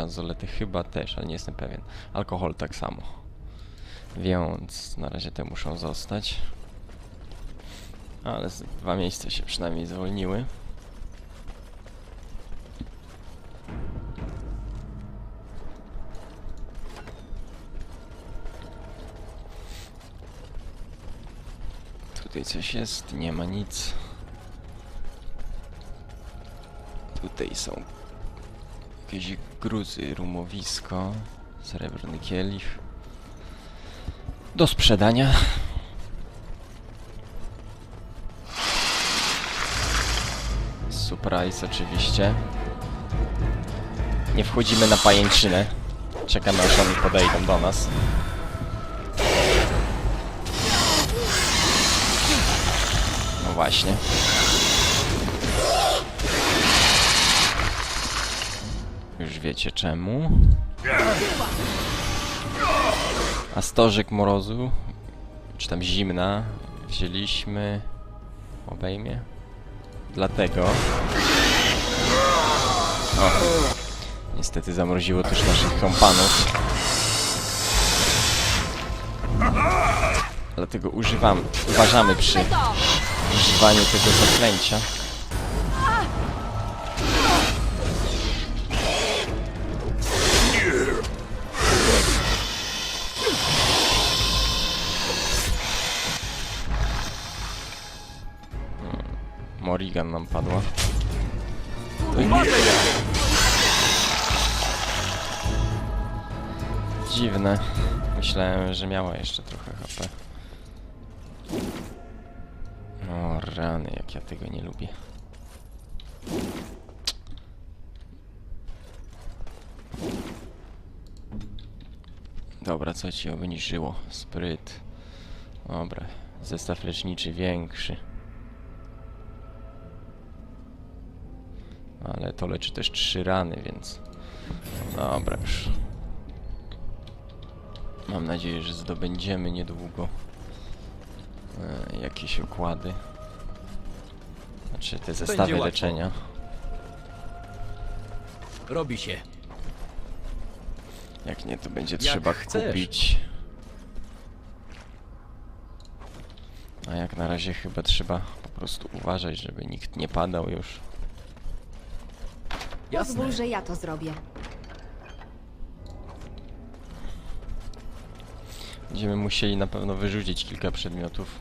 bransolety chyba też, ale nie jestem pewien. Alkohol tak samo. Więc na razie te muszą zostać. Ale dwa miejsca się przynajmniej zwolniły. Tutaj coś jest, nie ma nic. Tutaj są jakieś gruzy, rumowisko, srebrny kielich. Do sprzedania. Surprise oczywiście. Nie wchodzimy na pajęczynę. Czekamy aż oni podejdą do nas. No właśnie. Wiecie czemu. A stożek morozu, czy tam zimna, wzięliśmy... Obejmie? Dlatego... O. Niestety zamroziło też naszych kompanów. Dlatego używam, uważamy przy używaniu tego zaklęcia. Morrigan nam padła. Dziwne. Myślałem, że miała jeszcze trochę HP. O rany, jak ja tego nie lubię. Dobra, co ci oby niżyło? Spryt. Dobra, zestaw leczniczy większy. Ale to leczy też trzy rany, więc... Dobra już. Mam nadzieję, że zdobędziemy niedługo e, jakieś okłady. Znaczy te zestawy łatwo. leczenia. Robi się. Jak nie, to będzie trzeba chcesz. kupić. A jak na razie chyba trzeba po prostu uważać, żeby nikt nie padał już. Jasne. Pozwól, że ja to zrobię. Będziemy musieli na pewno wyrzucić kilka przedmiotów.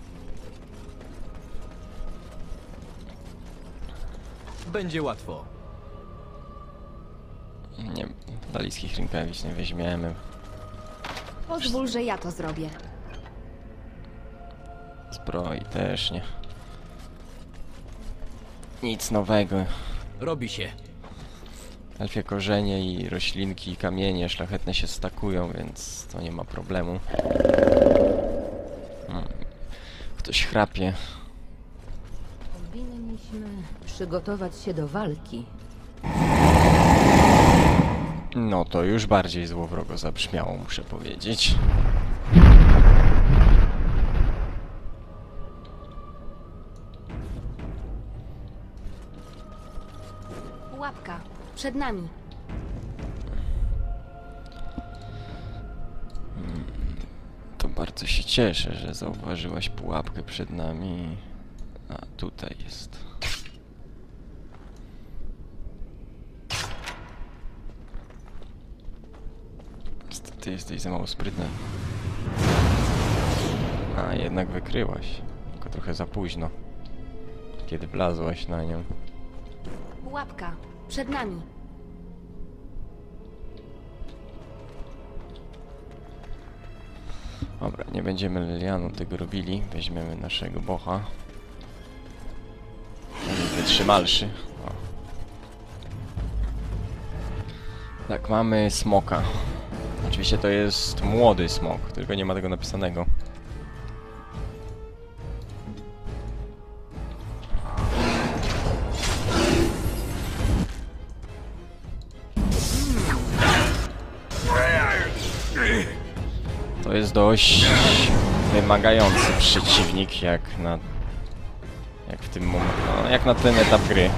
Będzie łatwo. Nie, dalickich rękawic nie weźmiemy. Pozwól, że ja to zrobię. Zbroi też nie. Nic nowego. Robi się. Elfie korzenie i roślinki i kamienie szlachetne się stakują, więc to nie ma problemu. Hmm. Ktoś chrapie. Powinniśmy przygotować się do walki. No to już bardziej złowrogo zabrzmiało, muszę powiedzieć. Przed nami. To bardzo się cieszę, że zauważyłaś pułapkę przed nami. A tutaj jest. Ty jesteś za mało sprytna. A, jednak wykryłaś. Tylko trochę za późno. Kiedy wlazłaś na nią. Pułapka. Przed nami. Dobra, nie będziemy Lilianą tego robili. Weźmiemy naszego bocha. Wytrzymalszy. O. Tak, mamy smoka. Oczywiście to jest młody smok, tylko nie ma tego napisanego. jest dość wymagający przeciwnik, jak na... Jak w tym momencie... No, jak na ten etap gry.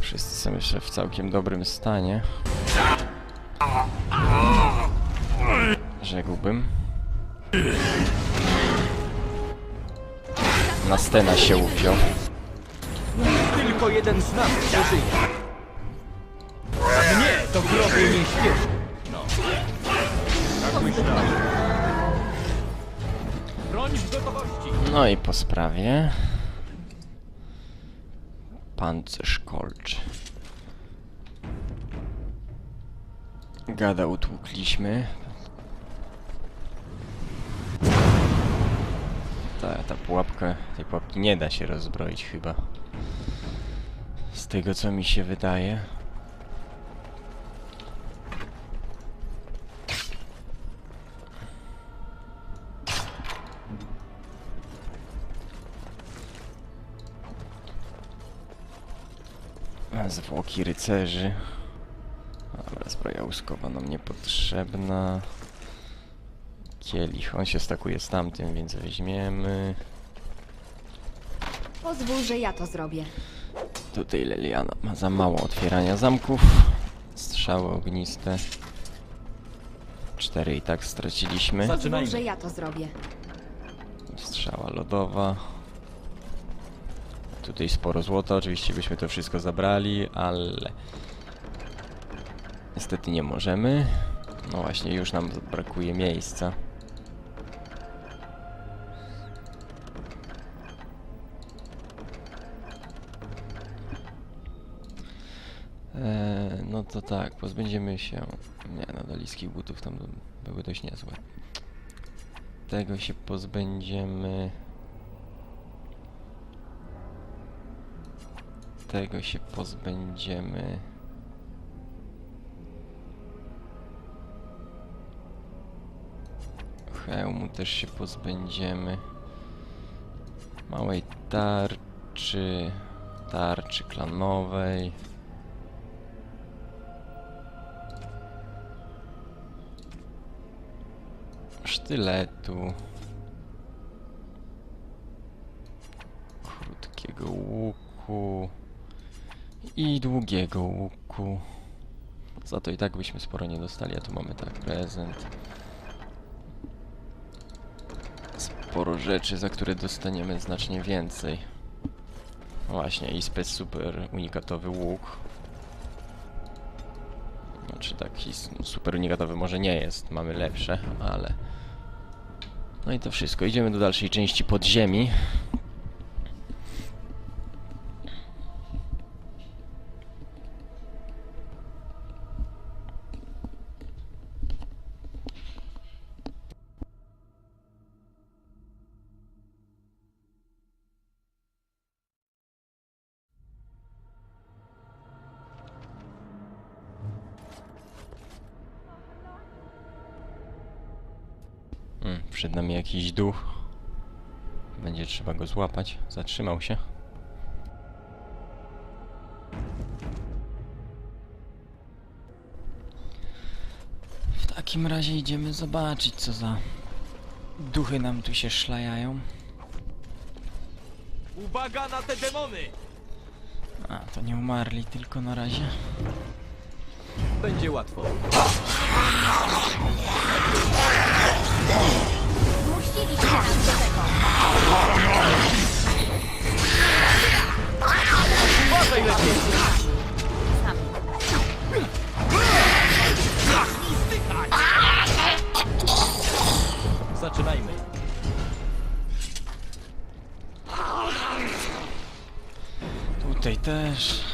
Wszyscy są jeszcze w całkiem dobrym stanie. Rzekłbym. Na stena się upiął. Tylko jeden z nas przeżyje. A mnie to grobie nie śpieszy. No. Tak myślałem. Broń w gotowości. No i po sprawie. Pancerz kolcz. Gada utłukliśmy. Ta, ta pułapka, tej pułapki nie da się rozbroić chyba. Tego co mi się wydaje. Zwłoki rycerzy. Dobra, zbroja łuskowa nam niepotrzebna. Kielich, on się stakuje z tamtym, więc weźmiemy. Pozwól, że ja to zrobię. Tutaj Leliana ma za mało otwierania zamków. Strzały ogniste. Cztery i tak straciliśmy. Pozwól, Zaczynajmy. że ja to zrobię. Strzała lodowa. Tutaj sporo złota, oczywiście byśmy to wszystko zabrali, ale niestety nie możemy. No właśnie, już nam brakuje miejsca. No to tak, pozbędziemy się... Nie, no doliskich butów tam były dość niezłe. Tego się pozbędziemy. Tego się pozbędziemy. Hełmu też się pozbędziemy. Małej tarczy. Tarczy klanowej. Sztyletu. Krótkiego łuku. I długiego łuku. Za to i tak byśmy sporo nie dostali, a tu mamy tak prezent. Sporo rzeczy, za które dostaniemy znacznie więcej. Właśnie, i spec super unikatowy łuk. Znaczy taki s- super unikatowy może nie jest, mamy lepsze, ale... No i to wszystko. Idziemy do dalszej części podziemi. Duch. Będzie trzeba go złapać. Zatrzymał się. W takim razie idziemy zobaczyć, co za duchy nam tu się szlajają. Uwaga na te demony! A, to nie umarli tylko na razie. Będzie łatwo. Zaczynajmy. Tutaj też.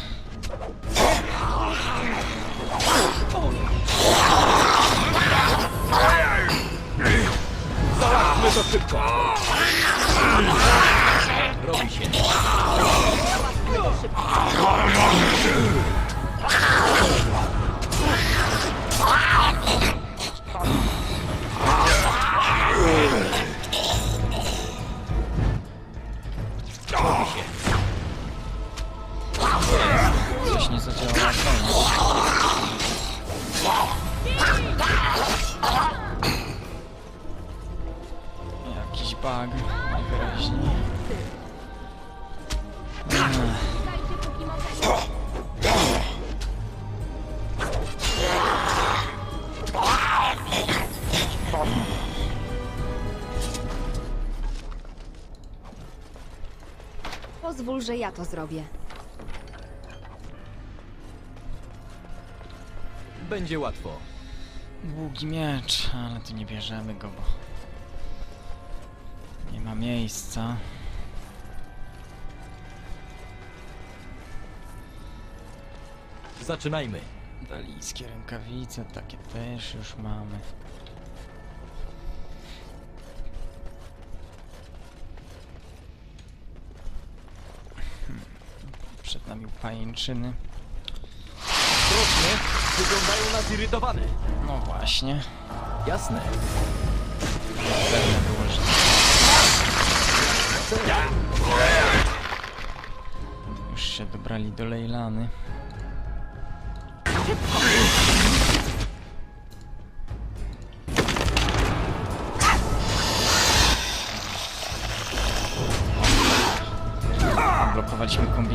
Szybko! Robi się. Że ja to zrobię. Będzie łatwo. Długi miecz, ale tu nie bierzemy go, bo nie ma miejsca. Zaczynajmy. Walijskie rękawice, takie też już mamy. Nami pajęczyny. Ostrożnie, wyglądają na zirytowane. No właśnie. Jasne. Pewne było, że... Już się dobrali do Lejlany. Blokowaliśmy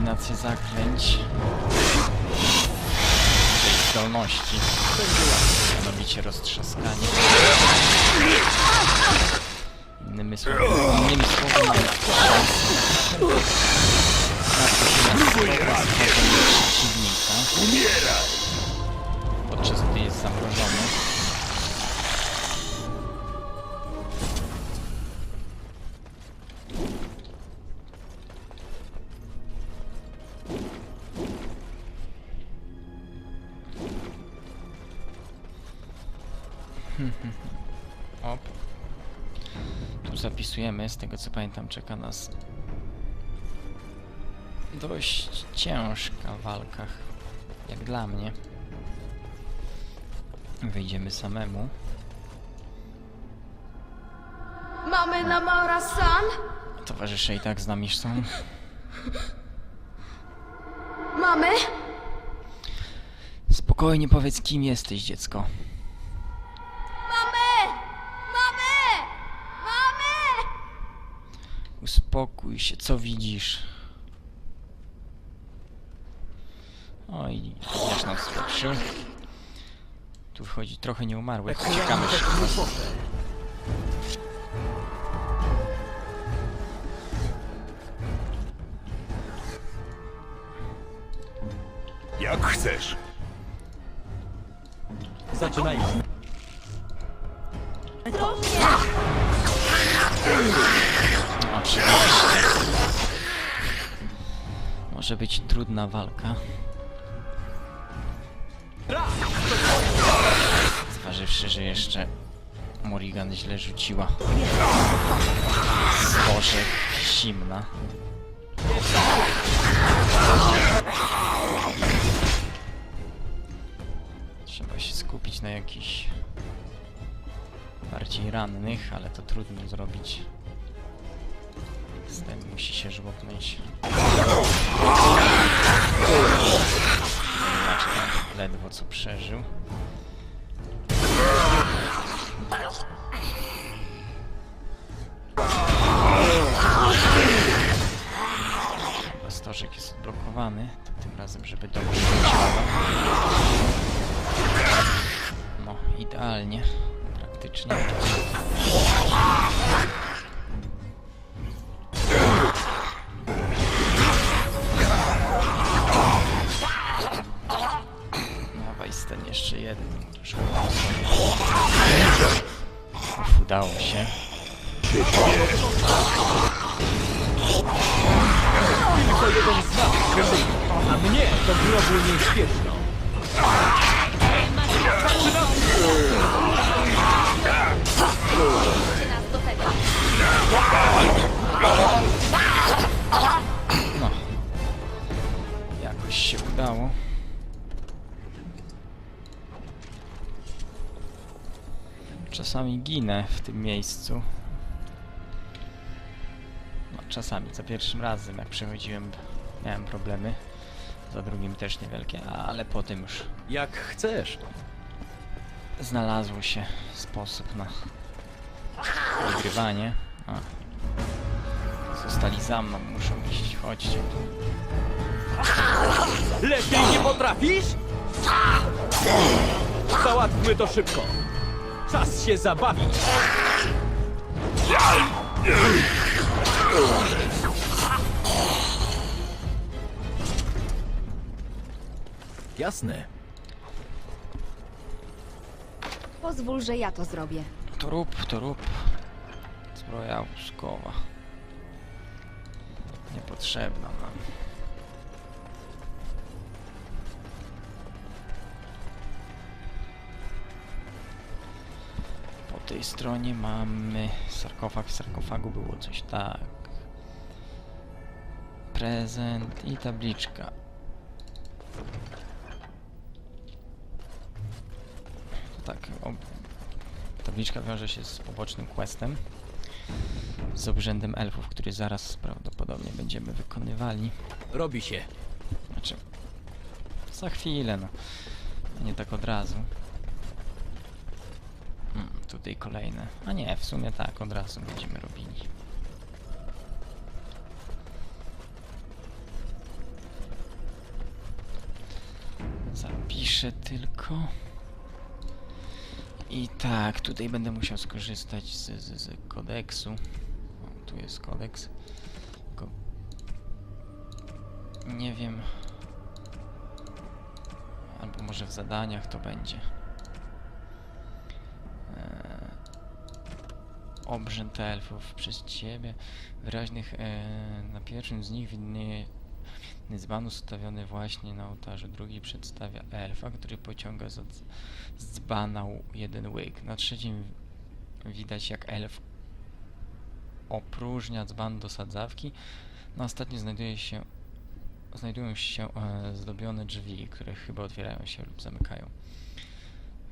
kombinację zaklęć. Tej zdolności. Mianowicie roztrzaskanie. Innymi słowy, innymi słowy mamy szansę na to, że przeciwnika. Podczas gdy jest zamrożony. Zapisujemy, z tego co pamiętam czeka nas dość ciężka w walkach, jak dla mnie. Wyjdziemy samemu. Mamy na Maura-san? Towarzysze i tak z nami są. Mamy? Spokojnie powiedz kim jesteś, dziecko. Mamy! Mamy! Mamy! Uspokój się, co widzisz? Oj, też nam skoczył. Tu wchodzi trochę nieumarłych. Uciekamy szybko. Jak chcesz. Zaczynajmy. Może być trudna walka. Zważywszy, że jeszcze Morrigan źle rzuciła. Zboże zimna. Trzeba się skupić na jakichś bardziej rannych, ale to trudno zrobić. Ten musi się żłobnąć. Znaczy, ledwo co przeżył. Stożek jest odblokowany, tym razem, żeby dobrze. No, idealnie, praktycznie. Mnie do grobu nie śpieszno. Nas do tego. No. Jakoś się udało. Czasami ginę w tym miejscu. No, czasami, za pierwszym razem jak przechodziłem miałem problemy. Za drugim też niewielkie, ale potem już Jak chcesz. znalazło się sposób na wygrywanie. A. Zostali za mną, muszą iść, chodźcie. Lepiej nie potrafisz? Załatwmy to szybko. Czas się zabawić. Jasne. Pozwól, że ja to zrobię. To rób, to rób. Zbroja łuskowa. Niepotrzebna nam. Po tej stronie mamy sarkofag. W sarkofagu było coś tak. Prezent i tabliczka. To tak, ob... tabliczka wiąże się z pobocznym questem. Z obrzędem elfów, który zaraz prawdopodobnie będziemy wykonywali. Robi się. Znaczy, za chwilę, no. Nie tak od razu. Mm, tutaj kolejne. A nie, w sumie tak, od razu będziemy robili. Zapiszę tylko. I tak, tutaj będę musiał skorzystać z, z, z kodeksu. O, tu jest kodeks. Nie wiem. Albo może w zadaniach to będzie. Eee, obrzęd elfów przez ciebie. Wyraźnych e, na pierwszym z nich widnieje dzban ustawiony właśnie na ołtarzu. Drugi przedstawia elfa, który pociąga z dzbana jeden łyk. Na trzecim widać jak elf opróżnia dzban do sadzawki. Na ostatnim znajduje się znajdują się e, zdobione drzwi, które chyba otwierają się lub zamykają.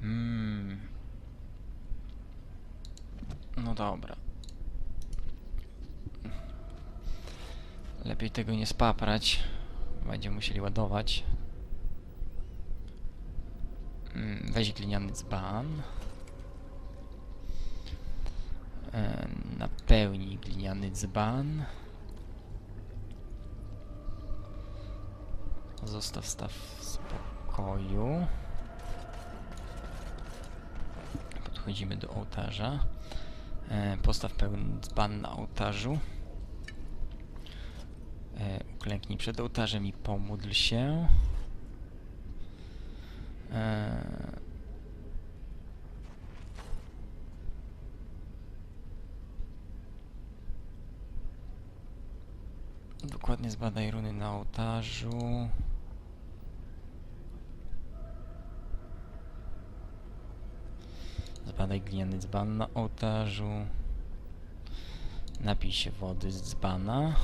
Mm. No dobra. Lepiej tego nie spaprać. Będziemy musieli ładować. Mm, weź gliniany dzban. E, napełnij gliniany dzban. Zostaw staw w spokoju. Podchodzimy do ołtarza. E, postaw pełny dzban na ołtarzu. Uklęknij przed ołtarzem i pomódl się. E, Dokładnie zbadaj runy na ołtarzu. Zbadaj gliniany dzban na ołtarzu. Napij się wody z dzbana.